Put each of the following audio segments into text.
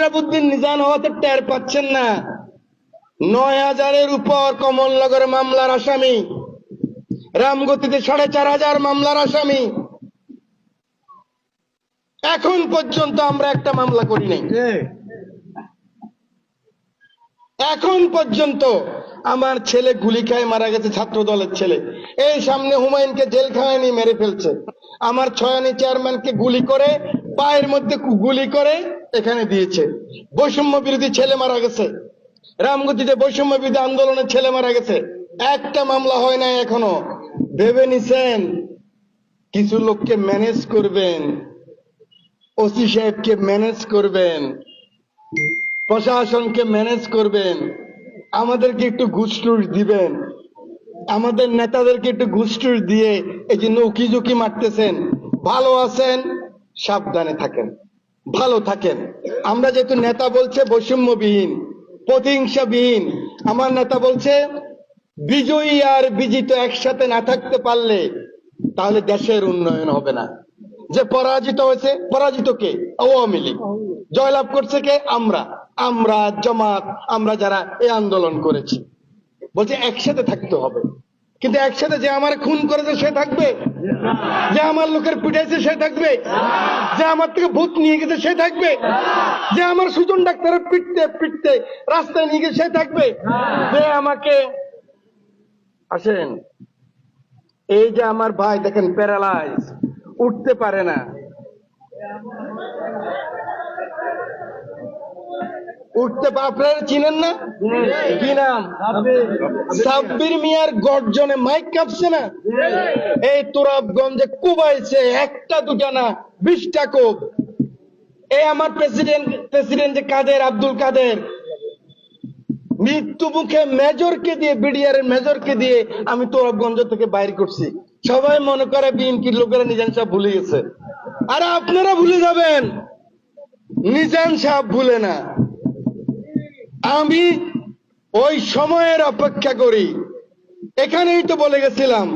আশরাফুদ্দিন নিজান হওয়াতে টের পাচ্ছেন না। নয় হাজারের উপর কমলনগর মামলার আসামি। রামগতিতে সাড়ে চার হাজার মামলার আসামি। এখন পর্যন্ত আমরা একটা মামলা করি নাই। এখন পর্যন্ত আমার ছেলে গুলি খায় মারা গেছে ছাত্র দলের ছেলে। এই সামনে হুমায়ুনকে জেলখানায় নিয়ে মেরে ফেলছে। আমার ছয়ানি চেয়ারম্যানকে গুলি করে পায়ের মধ্যে গুলি করে এখানে দিয়েছে। বৈষম্য বিরোধী ছেলে মারা গেছে। রামগতিতে বৈষম্য বিরোধী আন্দোলনের ছেলে মারা গেছে। একটা মামলা হয় নাই এখনও। ভেবে নিছেন? কিছু লোককে ম্যানেজ করবেন। ওসি সাহেবকে ম্যানেজ করবেন। প্রশাসনকে ম্যানেজ করবেন। আমাদেরকে একটু ঘুষটুস দিবেন। আমাদের নেতাদেরকে একটু ঘুষটুস দিয়ে এই যে নৌকি ঝুঁকি মারতেছেন। ভালো আছেন? সাবধানে থাকেন, ভালো থাকেন। আমরা যেহেতু নেতা বলছে বৈষম্যবিহীন, প্রতিহিংসাবিহীন, আমার নেতা বলছে বিজয়ী আর বিজিত একসাথে না থাকতে পারলে তাহলে দেশের উন্নয়ন হবে না। যে পরাজিত হয়েছে, পরাজিত কে? আওয়ামী লীগ। জয়লাভ করছে কে? আমরা। আমরা, জামাত, আমরা যারা এই আন্দোলন করেছি। বলছে একসাথে থাকতে হবে। কিন্তু একসাথে যে আমার খুন করেছে সে থাকবে? যে আমার লোকের পিটাইছে সে থাকবে? যে আমার থেকে ভূত নিয়ে গেছে সে থাকবে? যে আমার সুজন ডাক্তারের পিটতে পিটতে রাস্তায় নিয়ে গেছে সে থাকবে? যে আমাকে আসেন, এই যে আমার ভাই দেখেন প্যারালাইজ, উঠতে পারে না। উঠতে আপনারা চিনেন না? কি নাম? সাব্বির। মিয়ার গর্জনে মাইক কাঁপছে না? এই তোরাবগঞ্জে কুবাইছে একটা দুটা না বিশটা কোপ। এই আমার প্রেসিডেন্ট প্রেসিডেন্ট যে কাদের আব্দুল কাদের? মৃত্যু মুখে মেজরকে দিয়ে বিডিআর এর মেজরকে দিয়ে আমি তোরাবগঞ্জ থেকে বাইর করছি। সবাই মনে করে বিএনপির লোকেরা নিজান সাহেব ভুলে গেছে। আরে আপনারা ভুলে যাবেন। নিজান সাহেব ভুলে না। আমি ওই সময়ের অপেক্ষা করি। এখানেই তো বলে গেছিলাম,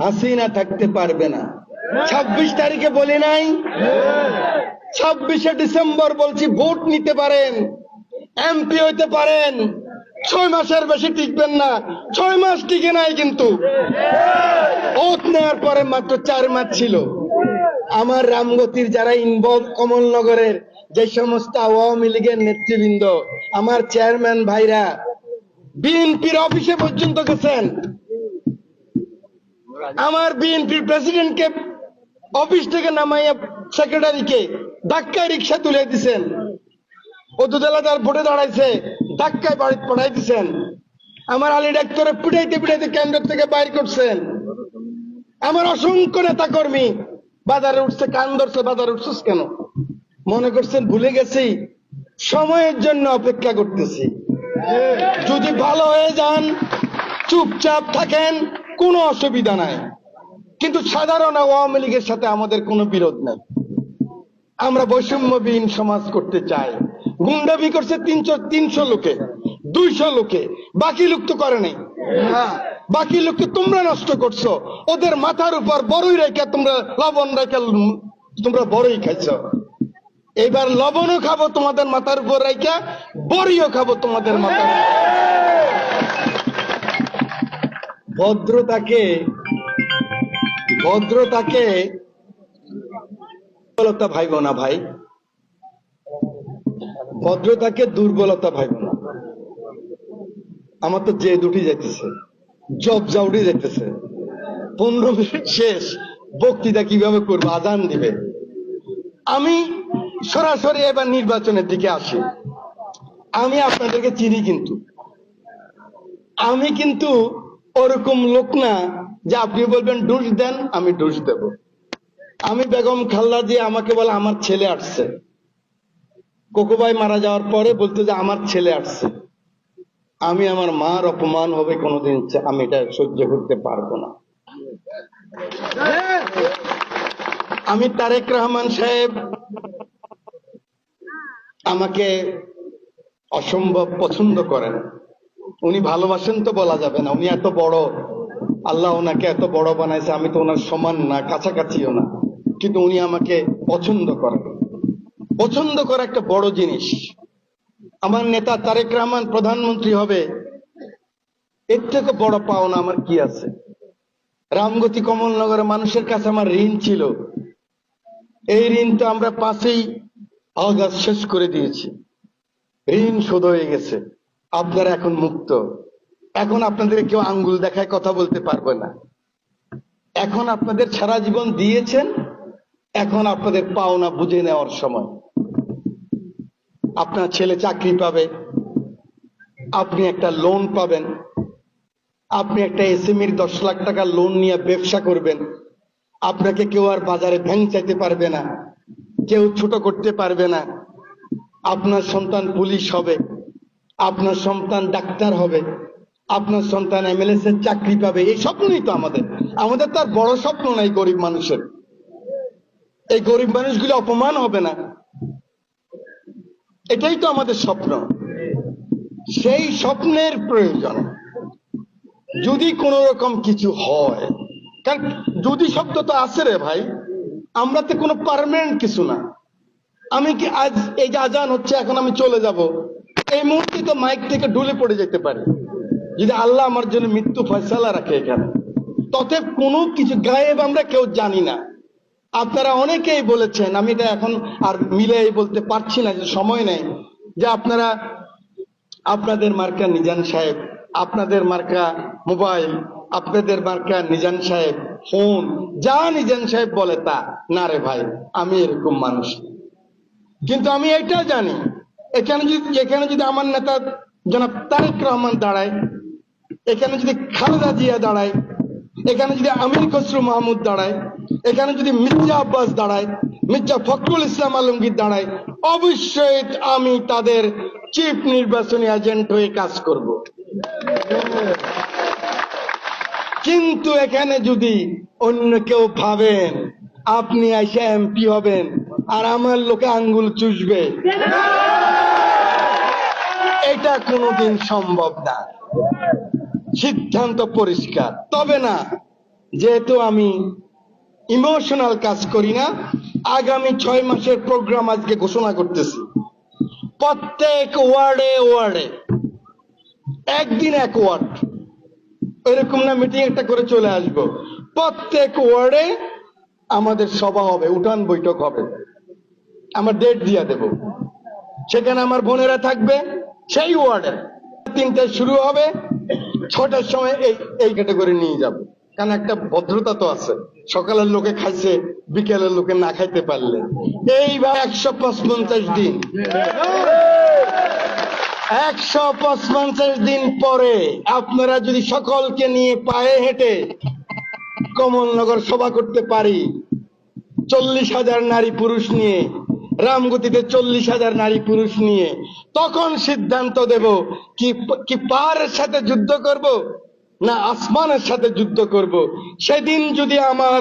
হাসিনা থাকতে পারবে না। ছাব্বিশ তারিখে বলি নাই? ছাব্বিশে ডিসেম্বর বলছি ভোট নিতে পারেন, এমপি হইতে পারেন। ছয় মাসের বেশি টিকবেন না, ছয় মাস টিকে নাই কিন্তু। ওত নেওয়ার পরে মাত্র চার মাস ছিল। আমার রামগতির যারা ইনভলভ কমলনগরের যে সমস্ত আওয়ামী লীগের নেতৃবৃন্দ আমার চেয়ারম্যান ভাইরা, বিএনপির অফিসে পর্যন্ত গেছেন। আমার বিএনপির প্রেসিডেন্টকে অফিস থেকে নামাইয়া সেক্রেটারিকে ধাক্কায় রিক্সা তুলে দিছেন। ও দুতলা তার ভোটে দাঁড়াইছে, ধাক্কায় বাড়ি পাঠাই দিছেন। আমার আলী ডাক্তারে পিটাইতে পিটাইতে কেন্দ্র থেকে বাইর করছেন। আমার অসংখ্য নেতা কর্মী বাজারে উঠছে, কান ধরছে, বাজারে উঠছিস কেন? মনে করছেন ভুলে গেছি সময়ের জন্য অপেক্ষা করতেছি। যদি ভালো হয়ে যান, চুপচাপ থাকেন, কোনো অসুবিধা নাই। কিন্তু সাধারণ আওয়ামী লীগের সাথে আমাদের কোনো বিরোধ নেই। আমরা বৈষম্যবিহীন সমাজ করতে চাই। গুন্ডাবি করছে তিনশো তিনশো লোকে, দুইশো লোকে, বাকি লোক তো করে নাই। বাকি লোককে তোমরা নষ্ট করছ। ওদের মাথার উপর বড়ই রেখা তোমরা লবণ রেখা তোমরা বড়ই খাইছ। এবার লবণও খাব তোমাদের মাথার উপর রেখা বড়িও খাব তোমাদের মাথার ভদ্রতাকে ভদ্রতাকে দুর্বলতা ভাইব না ভাই। ভদ্রতাকে দুর্বলতা ভাইব না। আমার তো যে দুটি যাইতেছে, জব জাউডি যাইতেছে। পনেরো মিনিট শেষ, বক্তৃতা কীভাবে করব, আজান দিবে। আমি সরাসরি এবার নির্বাচনের দিকে আসি। আমি আপনাদেরকে চিনি কিন্তু। আমি কিন্তু ওরকম লোক না যে আপনি বলবেন ডুস দেন, আমি ডুস দেব। আমি বেগম খাল্লা দিয়ে আমাকে বলে, আমার ছেলে আসছে। কোকোবাই মারা যাওয়ার পরে বলতে যে, আমার ছেলে আসছে। আমি আমার মার অপমান হবে কোনোদিন, আমি এটা সহ্য করতে পারব না। আমি তারেক রহমান সাহেব আমাকে অসম্ভব পছন্দ করেন। উনি ভালোবাসেন তো বলা যাবে না। উনি এত বড়, আল্লাহ ওনাকে এত বড় বানাইছে, আমি তো ওনার সমান না, কাছাকাছিও না। কিন্তু উনি আমাকে পছন্দ করেন। পছন্দ করা একটা বড় জিনিস। আমার নেতা তারেক রহমান প্রধানমন্ত্রী হবে, এর থেকে বড় পাওনা আমার কি আছে? রামগতি কমলনগরের মানুষের কাছে আমার ঋণ ছিল। এই ঋণ তো আমরা পাশেই আগস্ট শেষ করে দিয়েছি। ঋণ শোধ হয়ে গেছে। আপনারা এখন মুক্ত। এখন আপনাদের কেউ আঙ্গুল দেখায় কথা বলতে পারবে না। এখন আপনাদের সারা জীবন দিয়েছেন, এখন আপনাদের পাওনা বুঝে নেওয়ার সময়। আপনার ছেলে চাকরি পাবে। আপনি একটা লোন পাবেন। আপনি একটা এসএমইর দশ লাখ টাকা লোন নিয়ে ব্যবসা করবেন। আপনাকে কেউ আর বাজারে ভ্যাং চাইতে পারবে না। কেউ ছোট করতে পারবে না। আপনার সন্তান পুলিশ হবে। আপনার সন্তান ডাক্তার হবে। আপনার সন্তান এমএলএস এর চাকরি পাবে। এই স্বপ্নই তো আমাদের। আমাদের তার বড় স্বপ্ন নাই গরিব মানুষের। এই গরিব মানুষগুলো অপমান হবে না। এটাই তো আমাদের স্বপ্ন। সেই স্বপ্নের প্রয়োজন। যদি কোন রকম কিছু হয়, কারণ যদি শব্দ তো আছে রে ভাই আমরা তো কোনো পারমানেন্ট কিছু না। আমি কি আজ, এই যে আজান হচ্ছে, এখন আমি চলে যাব। এই মুহূর্তে তো মাইক থেকে ডুলে পড়ে যেতে পারে। যদি আল্লাহ আমার জন্য মৃত্যু ফয়সালা রাখে এখানে তথেব কোনো কিছু গায়েব আমরা কেউ জানি না। আপনারা অনেকেই বলেছেন, আমি এটা এখন আর মিলে বলতে পারছি না, যে সময় নেই, যে আপনারা, আপনাদের মার্কা নিজান সাহেব, আপনাদের মার্কা মোবাইল আপনাদের মার্কা নিজান সাহেব ফোন যা নিজান সাহেব বলে তা। না রে ভাই, আমি এরকম মানুষ কিন্তু আমি এটা জানি, এখানে যদি এখানে যদি আমার নেতা জনাব তারেক রহমান দাঁড়ায়, এখানে যদি খালেদা জিয়া দাঁড়ায়, এখানে যদি আমির খসরু মাহমুদ দাঁড়ায়, এখানে যদি মির্জা আব্বাস দাঁড়ায়, মির্জা ফখরুল ইসলাম আলমগীর দাঁড়ায়, অবশ্যই আমি তাদের চিফ নির্বাচনী এজেন্ট হয়ে কাজ করব। কিন্তু এখানে যদি অন্য কেউ ভাবেন, আপনি এসে এমপি হবেন, আর আমার লোকে আঙ্গুল চুষবে, এটা কোনোদিন সম্ভব না। সিদ্ধান্ত পরিষ্কার। তবে না, যেহেতু আমি ইমোশনাল কাজ করি না, আগামী ছয় মাসের প্রোগ্রাম আজকে ঘোষণা করতেছি। প্রত্যেক ওয়ার্ডে ওয়ার্ডে, একদিন এক ওয়ার্ড এরকম না মিটিং একটা করে চলে আসব। প্রত্যেক ওয়ার্ডে আমাদের সভা হবে, উঠান বৈঠক হবে। আমার ডেট দিয়ে দেব। সেখানে আমার বোনেরা থাকবে, সেই ওয়ার্ডে তিনটায় শুরু হবে, ছটার সময় এই এই ক্যাটাগরি নিয়ে যাব। কারণ একটা ভদ্রতা তো আছে। সকালের লোকে খাইছে, বিকেলের লোকে না খাইতে পারলে। এইবার একশো পঞ্চাশ দিন। একশো পঞ্চাশ দিন পরে আপনারা যদি সকলকে নিয়ে পায়ে হেঁটে কমলনগর সভা করতে পারি, চল্লিশ হাজার নারী পুরুষ নিয়ে, রামগতিতে চল্লিশ হাজার নারী পুরুষ নিয়ে, তখন সিদ্ধান্ত দেব কি কি পাহাড়ের সাথে যুদ্ধ করব না আসমানের সাথে যুদ্ধ করব। সেদিন যদি আমার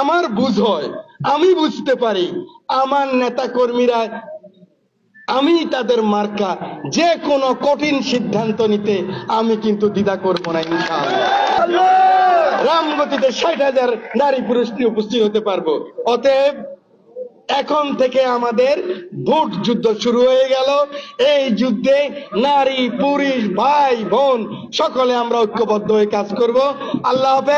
আমার বুঝ হয়, আমি বুঝতে পারি, আমার নেতা কর্মীরা আমি তাদের মার্কা যে কোনো কঠিন সিদ্ধান্ত নিতে আমি কিন্তু দ্বিধা করব না রামগতিতে ষাট হাজার নারী পুরুষ নিয়ে উপস্থিত হতে পারব। অতএব এখন থেকে আমাদের ভোট যুদ্ধ শুরু হয়ে গেল। এই যুদ্ধে নারী পুরুষ ভাই বোন সকলে আমরা ঐক্যবদ্ধ হয়ে কাজ করব। আল্লাহ হাফেজ।